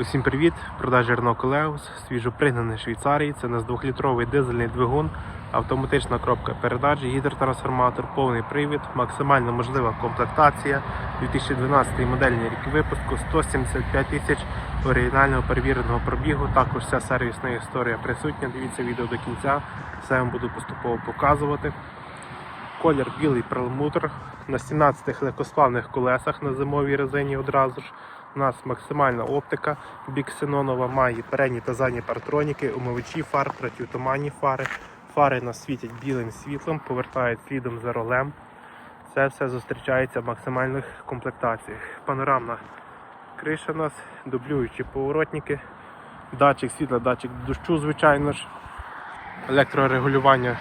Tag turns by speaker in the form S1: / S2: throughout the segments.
S1: Усім привіт! Продажі Renault Coleos, свіжопригнаний Швейцарії. Це у нас 2-літровий дизельний двигун, автоматична кропка передач, гідротрансформатор, повний привід, максимально можлива комплектація. 2012 модельний рік випуску, 175 тисяч оригінального перевіреного пробігу. Також вся сервісна історія присутня. Дивіться відео до кінця. Все вам буду поступово показувати. Колір білий перламутр на 17 легкосплавних колесах на зимовій резині одразу ж. У нас максимальна оптика біксенонова, має передні та задні партроніки, умивачі фар, протитуманні фари. Фари нас світять білим світлом, повертають слідом за ролем. Це все зустрічається в максимальних комплектаціях. Панорамна криша нас, дублюючі поворотники, датчик світла, датчик дощу, звичайно ж, електрорегулювання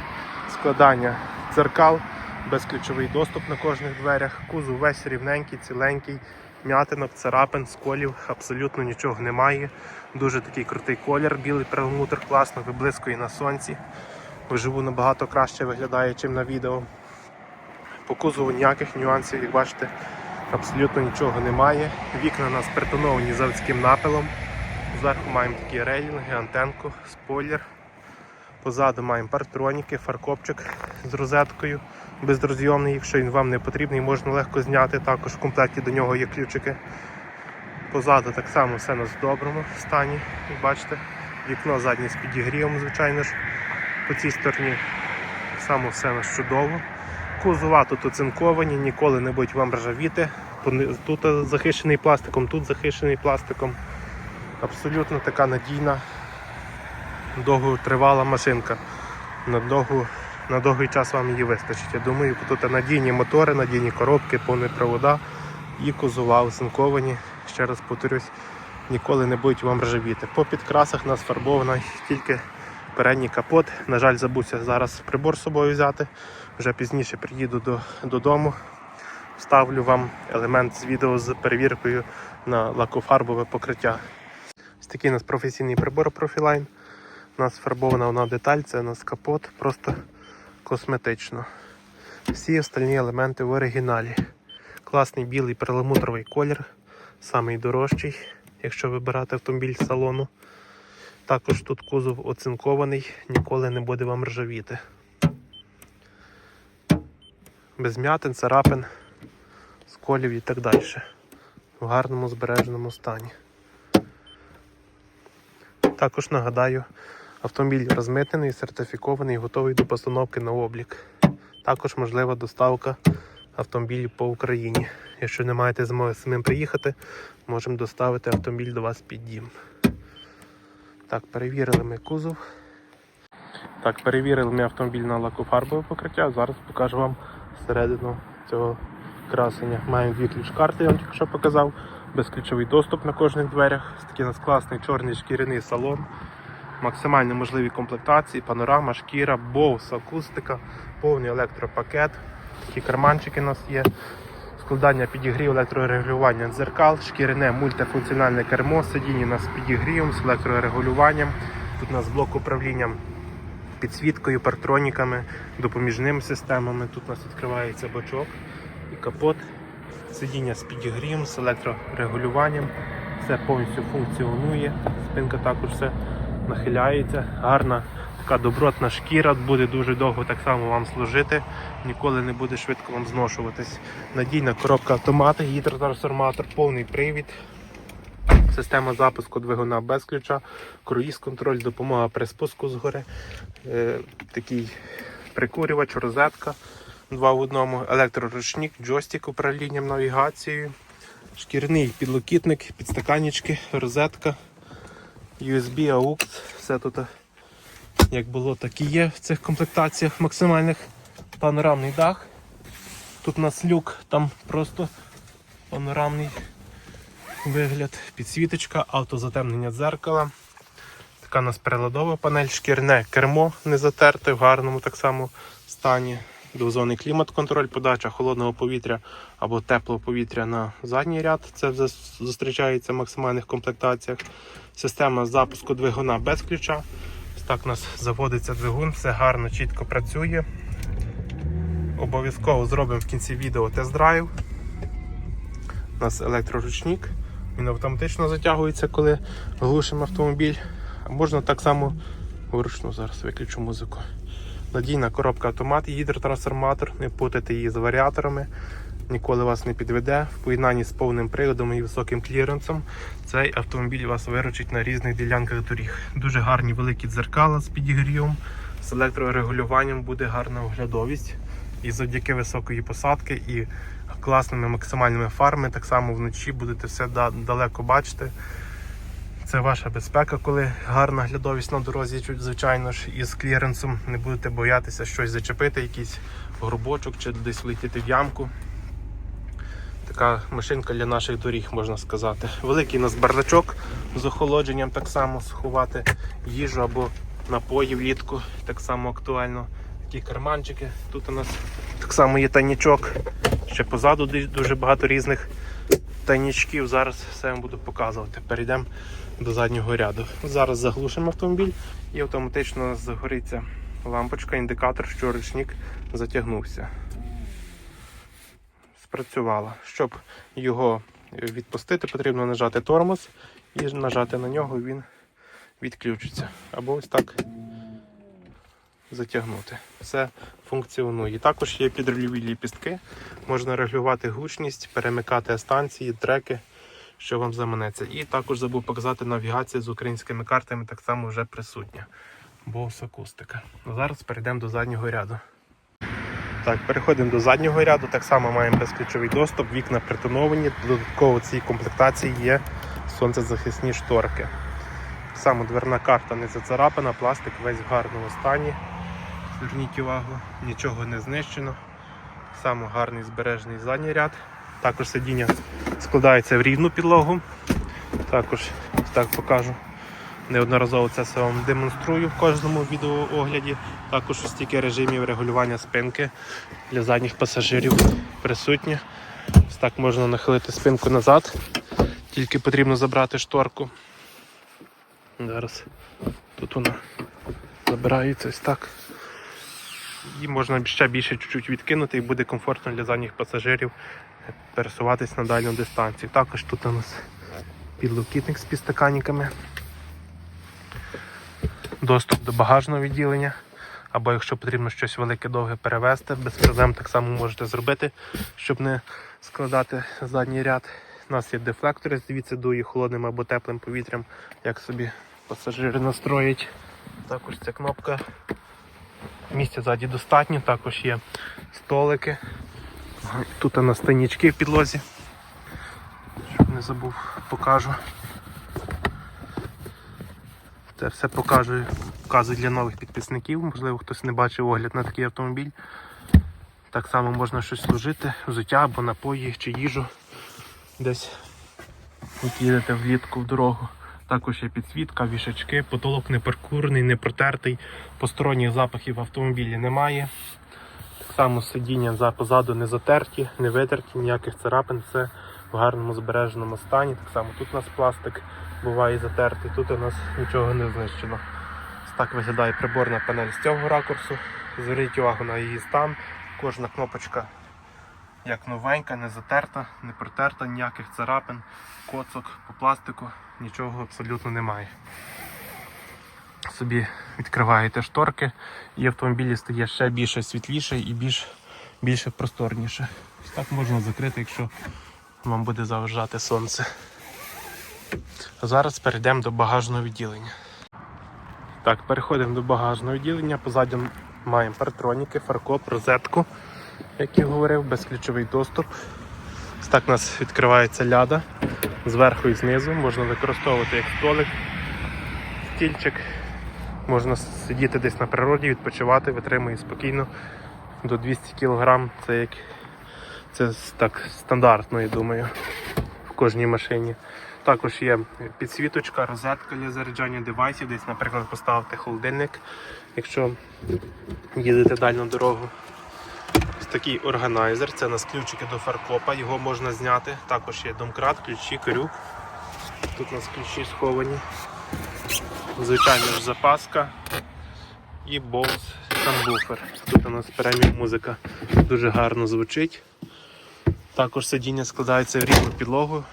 S1: складання дзеркал, безключовий доступ на кожних дверях, кузов весь рівненький, ціленький, м'ятинок, царапин, сколів, абсолютно нічого немає. Дуже такий крутий колір, білий перламутр, класно виблискує на сонці. Вживу набагато краще виглядає, ніж на відео. По кузову ніяких нюансів, як бачите, абсолютно нічого немає. Вікна у нас притоновані заводським напилом. Зверху маємо такі рейлінги, антенку, спойлер. Позаду маємо партроніки, фаркопчик з розеткою безрозйомний, якщо він вам не потрібний, можна легко зняти. Також в комплекті до нього є ключики. Позаду так само все в доброму стані. Як бачите, вікно заднє з підігрівом, звичайно ж, по цій стороні. Так само все нас чудово. Кузова тут оцинковані, ніколи не будуть вам ржавіти. Тут захищений пластиком, тут захищений пластиком. Абсолютно така надійна довготривала машинка. На, довгу, на довгий час вам її вистачить. Я думаю, тут надійні мотори, надійні коробки, повні провода і кузова оцинковані. Ще раз повторюсь, ніколи не будуть вам ржавіти. По підкрасах нас фарбована тільки передній капот. На жаль, забувся зараз прибор з собою взяти. Вже пізніше приїду до, додому. Вставлю вам елемент з відео з перевіркою на лакофарбове покриття. Ось такий у нас професійний прибор Profiline. У нас фарбована одна деталь, це у нас капот, просто косметично. Всі остальні елементи в оригіналі. Класний білий перламутровий колір, самий дорожчий, якщо вибирати автомобіль з салону. Також тут кузов оцинкований, ніколи не буде вам ржавіти. Без м'ятин, царапин, сколів і так далі. В гарному збереженому стані. Також нагадаю, автомобіль розмитнений, сертифікований, готовий до постановки на облік. Також можлива доставка автомобілів по Україні. Якщо не маєте змоги самим приїхати, можемо доставити автомобіль до вас під дім. Так, перевірили ми кузов. Так, перевірили ми автомобіль на лакофарбове покриття. Зараз покажу вам середину цього красення. Маємо дві ключ-карти, я вам тільки що показав. Безключовий доступ на кожних дверях. Такий у нас класний чорний шкіряний салон. Максимально можливі комплектації, панорама, шкіра, боус, акустика, повний електропакет. Такі карманчики у нас є. Складання підігрів, електрорегулювання дзеркал, шкіряне мультифункціональне кермо, сидіння у нас з підігрівом, з електрорегулюванням. Тут у нас блок управління підсвіткою, партроніками, допоміжними системами. Тут у нас відкривається бачок і капот. Сидіння з підігрівом, з електрорегулюванням. Все повністю функціонує. Спинка також все нахиляється. Гарна така добротна шкіра, буде дуже довго так само вам служити, ніколи не буде швидко вам зношуватись. Надійна коробка автомата, гідротрансформатор, повний привід. Система запуску двигуна без ключа, круїз-контроль, допомога при спуску згори, е, такий прикурювач, розетка, два в одному, електроручник, джойстик управлінням навігацією, шкіряний підлокітник, підстаканнички, розетка, USB, AUX, все тут як було, так і є в цих комплектаціях максимальних. Панорамний дах. Тут у нас люк, там просто панорамний вигляд, підсвіточка, автозатемнення дзеркала. Така у нас приладова панель, шкірне кермо не затерте, в гарному так само стані. Двозонний клімат-контроль, подача холодного повітря або теплого повітря на задній ряд. Це зустрічається в максимальних комплектаціях. Система запуску двигуна без ключа. Так у нас заводиться двигун, все гарно, чітко працює. Обов'язково зробимо в кінці відео тест-драйв. У нас електроручник, Він автоматично затягується, коли глушимо автомобіль. А можна так само вручну зараз виключу музику. Надійна коробка автомат, гідротрансформатор, не путайте її з варіаторами, ніколи вас не підведе. В поєднанні з повним приводом і високим кліренсом цей автомобіль вас виручить на різних ділянках доріг. Дуже гарні великі дзеркала з підігрівом, з електрорегулюванням буде гарна оглядовість. І завдяки високої посадки і класними максимальними фарами, так само вночі будете все далеко бачити. Це ваша безпека, коли гарна глядовість на дорозі, звичайно ж, із кліренсом. Не будете боятися щось зачепити, якийсь грубочок чи десь влетіти в ямку. Така машинка для наших доріг, можна сказати. Великий у нас бардачок з охолодженням, так само сховати їжу або напої влітку, так само актуально. Такі карманчики. Тут у нас так само є тайнічок. Ще позаду дуже багато різних тайнічків. Зараз все вам буду показувати. Перейдемо до заднього ряду. Зараз заглушимо автомобіль і автоматично загориться лампочка, індикатор, що ручник затягнувся. Спрацювала. Щоб його відпустити, потрібно нажати тормоз і нажати на нього, він відключиться. Або ось так затягнути. Все функціонує. Також є підрульові ліпістки. Можна регулювати гучність, перемикати станції, треки, що вам заманеться. І також забув показати навігація з українськими картами, так само вже присутня. Бос акустика. Ну, Зараз перейдемо до заднього ряду. Так, переходимо до заднього ряду. Так само маємо безключовий доступ, вікна притоновані. Додатково в цій комплектації є сонцезахисні шторки. Так само дверна карта не зацарапана, пластик весь в гарному стані. Зверніть увагу, нічого не знищено. Так само гарний збережений задній ряд. Також сидіння складається в рівну підлогу. Також так покажу. Неодноразово це все вам демонструю в кожному відеоогляді. Також стільки режимів регулювання спинки для задніх пасажирів присутні. Ось так можна нахилити спинку назад, тільки потрібно забрати шторку. Зараз тут вона забирається ось так. І можна ще більше чуть-чуть відкинути і буде комфортно для задніх пасажирів пересуватись на дальню дистанцію. Також тут у нас підлокітник з підстаканниками. Доступ до багажного відділення. Або якщо потрібно щось велике довге перевезти, без проблем так само можете зробити, щоб не складати задній ряд. У нас є дефлектори, звідси дує холодним або теплим повітрям, як собі пасажири настроїть. Також ця кнопка. Місця ззаді достатньо, також є столики. Тут у нас тайнічки в підлозі. Щоб не забув, покажу. Це все покажу, показую для нових підписників. Можливо, хтось не бачив огляд на такий автомобіль. Так само можна щось служити, взуття або напої чи їжу. Десь от їдете влітку в дорогу. Також є підсвітка, вішачки, потолок не паркурний, не протертий, посторонніх запахів в автомобілі немає. Так само сидіння позаду не затерті, не витерті, ніяких царапин, все в гарному збереженому стані. Так само тут у нас пластик буває затертий, тут у нас нічого не знищено. Ось так виглядає приборна панель з цього ракурсу. Зверніть увагу на її стан. Кожна кнопочка як новенька, не затерта, не протерта, ніяких царапин, коцок по пластику, нічого абсолютно немає. Собі відкриваєте шторки і автомобіль стає ще більше світліше і більш, більше просторніше. Так можна закрити, якщо вам буде заважати сонце. Зараз перейдемо до багажного відділення. Так, переходимо до багажного відділення. Позаду маємо партроніки, фаркоп, розетку, як я говорив, безключовий доступ. Ось так у нас відкривається ляда зверху і знизу. Можна використовувати як столик, стільчик. Можна сидіти десь на природі, відпочивати, витримує спокійно до 200 кг. Це як це так стандартно, я думаю, в кожній машині. Також є підсвіточка, розетка для заряджання девайсів, десь, наприклад, поставити холодильник, якщо їдете дальню дорогу. Ось такий органайзер, це у нас ключики до фаркопа, його можна зняти. Також є домкрат, ключі, крюк. Тут у нас ключі сховані. Звичайно ж запаска і Bose самбуфер. Тут у нас преміум музика дуже гарно звучить. Також сидіння складається в рівну підлогу.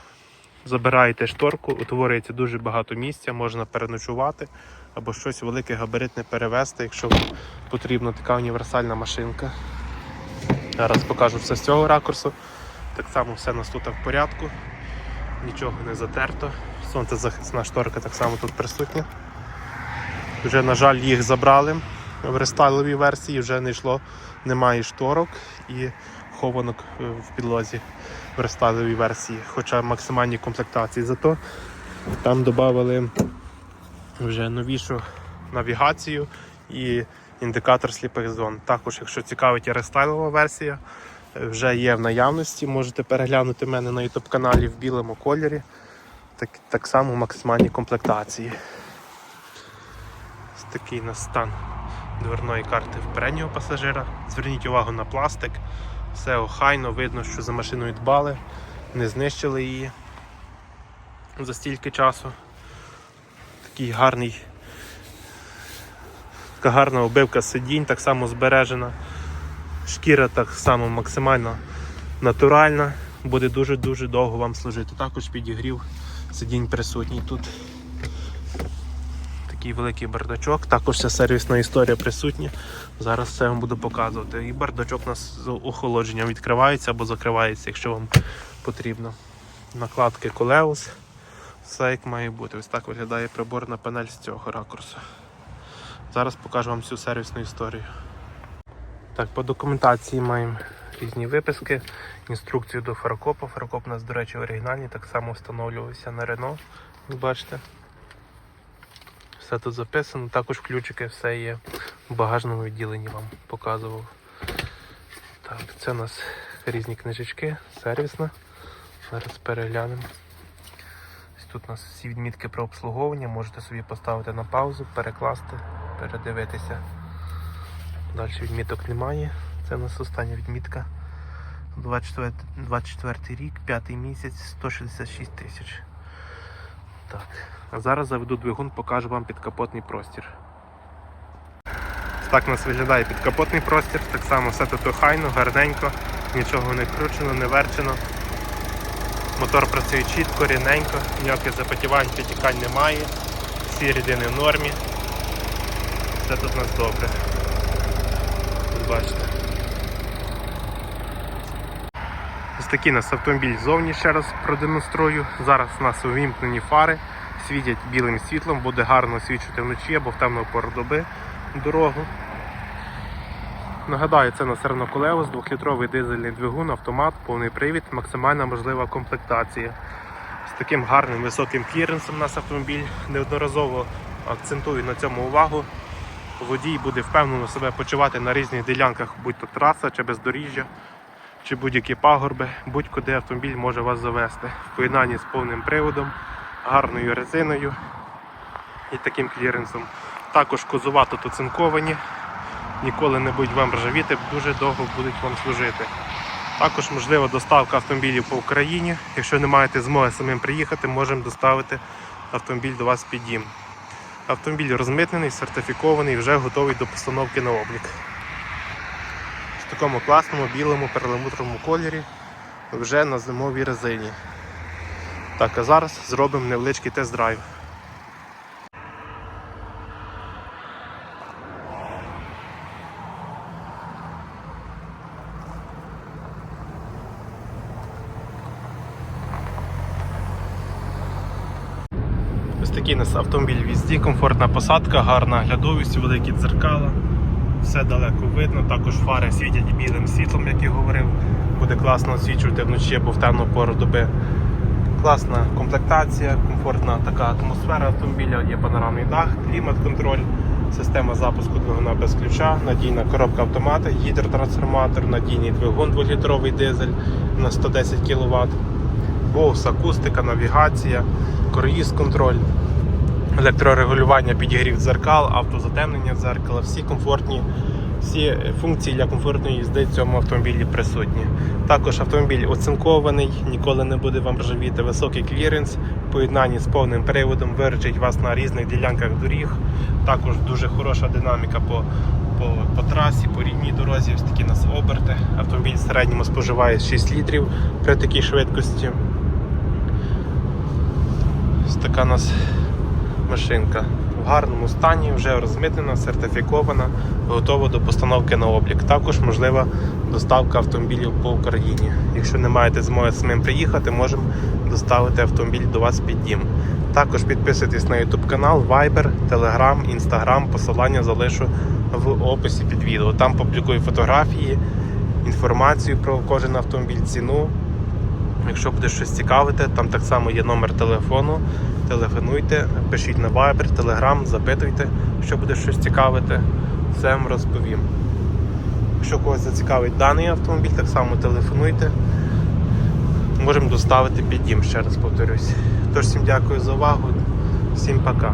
S1: Забираєте шторку, утворюється дуже багато місця, можна переночувати або щось велике габаритне перевезти, якщо вам потрібна така універсальна машинка. Зараз покажу все з цього ракурсу. Так само все у нас тут в порядку, нічого не затерто. Сонцезахисна шторка так само тут присутня. Вже, на жаль, їх забрали в рестайловій версії, вже не йшло, немає шторок і хованок е, в підлозі в рестайловій версії, хоча максимальні комплектації. Зато там додали вже новішу навігацію і індикатор сліпих зон. Також, якщо цікавить рестайлова версія, вже є в наявності. Можете переглянути мене на YouTube каналі в білому кольорі. Так, так само максимальні комплектації. Ось такий у нас стан дверної карти в переднього пасажира. Зверніть увагу на пластик. Все охайно, видно, що за машиною дбали, не знищили її за стільки часу. Такий гарний, така гарна обивка сидінь, так само збережена. Шкіра так само максимально натуральна, буде дуже-дуже довго вам служити. Також підігрів сидінь присутній тут. Такий великий бардачок, також вся сервісна історія присутня. Зараз це вам буду показувати. І бардачок у нас з охолодженням відкривається або закривається, якщо вам потрібно. Накладки Колеус. Все як має бути. Ось так виглядає приборна панель з цього ракурсу. Зараз покажу вам всю сервісну історію. Так, по документації маємо різні виписки, інструкцію до фаркопа. Фаркоп у нас, до речі, оригінальний, так само встановлювався на Рено, бачите. Все тут записано, також ключики, все є в багажному відділенні вам показував. Так, це у нас різні книжечки, сервісна. Зараз переглянемо. Тут у нас всі відмітки про обслуговування, можете собі поставити на паузу, перекласти, передивитися. Далі відміток немає. Це у нас остання відмітка. 24, 24 рік, 5 місяць, 166 тисяч. Так. А зараз заведу двигун, покажу вам підкапотний простір. Так у нас виглядає підкапотний простір. Так само все тут охайно, гарненько, нічого не кручено, не верчено. Мотор працює чітко, рівненько, ніяких запотівань, підтікань немає. Всі рідини в нормі. Все тут у нас добре. Бачите. Ось такий у нас автомобіль ззовні ще раз продемонструю. Зараз у нас увімкнені фари, світять білим світлом, буде гарно освічувати вночі або в темну пору доби дорогу. Нагадаю, це на Серно Колеус, 2-літровий дизельний двигун, автомат, повний привід, максимальна можлива комплектація. З таким гарним високим кліренсом у нас автомобіль. Неодноразово акцентую на цьому увагу. Водій буде впевнено себе почувати на різних ділянках, будь то траса чи бездоріжжя, чи будь-які пагорби, будь-куди автомобіль може вас завести. В поєднанні з повним приводом, гарною резиною і таким кліренсом. Також козова тут оцинковані, ніколи не будуть вам ржавіти, дуже довго будуть вам служити. Також можлива доставка автомобілів по Україні. Якщо не маєте змоги самим приїхати, можемо доставити автомобіль до вас під дім. Автомобіль розмитнений, сертифікований, вже готовий до постановки на облік. В такому класному білому перламутровому кольорі вже на зимовій резині. Так, а зараз зробимо невеличкий тест-драйв. Ось такий нас автомобіль візді, комфортна посадка, гарна глядовість, великі дзеркала. Все далеко видно, також фари світять білим світлом, як я говорив. Буде класно освічувати вночі або в темну пору доби. Класна комплектація, комфортна така атмосфера автомобіля, є панорамний дах, клімат-контроль, система запуску двигуна без ключа, надійна коробка автомата, гідротрансформатор, надійний двигун 2-літровий дизель на 110 кВт, Bose, акустика, навігація, круїз-контроль, електрорегулювання, підігрів дзеркал, автозатемнення дзеркала, всі комфортні, всі функції для комфортної їзди в цьому автомобілі присутні. Також автомобіль оцинкований, ніколи не буде вам ржавіти, високий кліренс, в поєднанні з повним приводом, виручить вас на різних ділянках доріг. Також дуже хороша динаміка по, по, по трасі, по рідній дорозі. Ось такі нас оберти. Автомобіль в середньому споживає 6 літрів при такій швидкості. Ось така у нас машинка. В гарному стані, вже розмитнена, сертифікована, готова до постановки на облік. Також можлива доставка автомобілів по Україні. Якщо не маєте змоги самим приїхати, можемо доставити автомобіль до вас під дім. Також підписуйтесь на YouTube канал, Viber, Telegram, Instagram. Посилання залишу в описі під відео. Там публікую фотографії, інформацію про кожен автомобіль, ціну. Якщо буде щось цікавити, там так само є номер телефону. Телефонуйте, пишіть на Viber, Telegram, запитуйте, що буде щось цікавити, все вам розповім. Якщо когось зацікавить даний автомобіль, так само телефонуйте. Можемо доставити під дім, ще раз повторюсь. Тож всім дякую за увагу, всім пока.